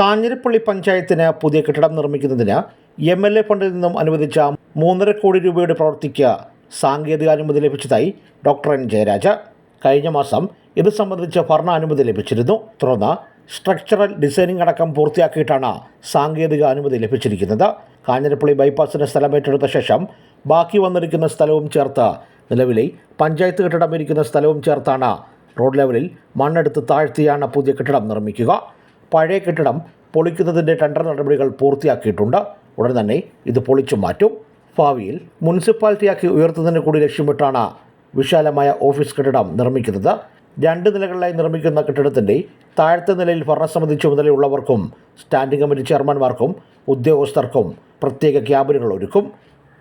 കാഞ്ഞിരപ്പള്ളി പഞ്ചായത്തിന് പുതിയ കെട്ടിടം നിർമ്മിക്കുന്നതിന് എം എൽ എ ഫണ്ടിൽ നിന്നും അനുവദിച്ച മൂന്നര കോടി രൂപയുടെ പ്രവൃത്തിക്ക് സാങ്കേതികാനുമതി ലഭിച്ചതായി ഡോക്ടർ എൻ ജയരാജ. കഴിഞ്ഞ മാസം ഇത് സംബന്ധിച്ച് ഭരണാനുമതി ലഭിച്ചിരുന്നു. തുടർന്ന് സ്ട്രക്ചറൽ ഡിസൈനിംഗ് അടക്കം പൂർത്തിയാക്കിയിട്ടാണ് സാങ്കേതിക അനുമതി ലഭിച്ചിരിക്കുന്നത്. കാഞ്ഞിരപ്പള്ളി ബൈപ്പാസിന് സ്ഥലം ഏറ്റെടുത്ത ശേഷം ബാക്കി വന്നിരിക്കുന്ന സ്ഥലവും ചേർത്ത് നിലവിലെ പഞ്ചായത്ത് കെട്ടിടം ഇരിക്കുന്ന സ്ഥലവും ചേർത്താണ് റോഡ് ലെവലിൽ മണ്ണെടുത്ത് താഴ്ത്തിയാണ് പുതിയ കെട്ടിടം നിർമ്മിക്കുക. പഴയ കെട്ടിടം പൊളിക്കുന്നതിന്റെ ടെൻഡർ നടപടികൾ പൂർത്തിയാക്കിയിട്ടുണ്ട്. ഉടൻ തന്നെ ഇത് പൊളിച്ചു മാറ്റും. ഭാവിയിൽ മുനിസിപ്പാലിറ്റിയാക്കി ഉയർത്തുന്നതിന് കൂടി ലക്ഷ്യമിട്ടാണ് വിശാലമായ ഓഫീസ് കെട്ടിടം നിർമ്മിക്കുന്നത്. രണ്ട് നിലകളിലായി നിർമ്മിക്കുന്ന കെട്ടിടത്തിന്റെ താഴത്തെ നിലയിൽ ഭരണസമിതി ചുമതലയുള്ളവർക്കും സ്റ്റാൻഡിംഗ് കമ്മിറ്റി ചെയർമാൻമാർക്കും ഉദ്യോഗസ്ഥർക്കും പ്രത്യേക ക്യാബിനുകൾ ഒരുക്കും.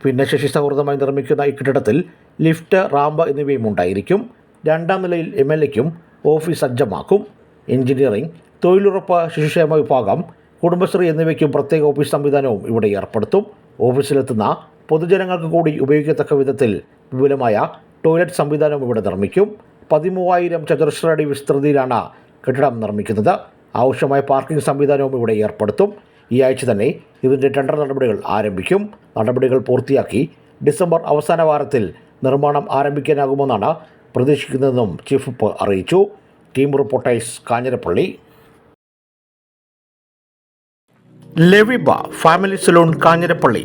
ഭിന്നശേഷി സൗഹൃദമായി നിർമ്മിക്കുന്ന ഈ കെട്ടിടത്തിൽ ലിഫ്റ്റ് റാമ്പ് എന്നിവയും ഉണ്ടായിരിക്കും. രണ്ടാം നിലയിൽ എം എൽ എക്കും ഓഫീസ് സജ്ജമാക്കും. എഞ്ചിനീയറിംഗ് തൊഴിലുറപ്പ് ശിശുക്ഷേമ വിഭാഗം കുടുംബശ്രീ എന്നിവയ്ക്കും പ്രത്യേക ഓഫീസ് സംവിധാനവും ഇവിടെ ഏർപ്പെടുത്തും. ഓഫീസിലെത്തുന്ന പൊതുജനങ്ങൾക്ക് കൂടി ഉപയോഗിക്കത്തക്ക വിധത്തിൽ വിപുലമായ ടോയ്ലറ്റ് സംവിധാനവും ഇവിടെ നിർമ്മിക്കും. പതിമൂവായിരം ചതുരശ്ര അടി വിസ്തൃതിയിലാണ് കെട്ടിടം നിർമ്മിക്കുന്നത്. ആവശ്യമായ പാർക്കിംഗ് സംവിധാനവും ഇവിടെ ഏർപ്പെടുത്തും. ഈ ആഴ്ച തന്നെ ഇതിന്റെ ടെൻഡർ നടപടികൾ ആരംഭിക്കും. നടപടികൾ പൂർത്തിയാക്കി ഡിസംബർ അവസാന വാരത്തിൽ നിർമ്മാണം ആരംഭിക്കാനാകുമെന്നാണ് പ്രതീക്ഷിക്കുന്നതെന്നും ചീഫ് വിപ്പ് അറിയിച്ചു. Team reporters Kanjirappally. ലെവിബ family salon Kanjirappally.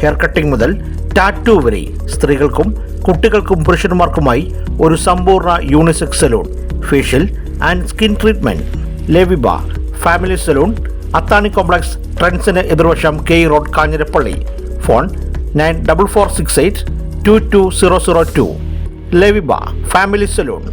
Hair cutting മുതൽ ടാറ്റു വരെ സ്ത്രീകൾക്കും കുട്ടികൾക്കും പുരുഷന്മാർക്കുമായി ഒരു സമ്പൂർണ unisex salon facial and skin treatment ലെവിബ family salon Athani complex ട്രെൻസിന് എതിർവശം K road Kanjirappally. Phone nine double four six eight two two zero zero two. ലെവിബ family salon.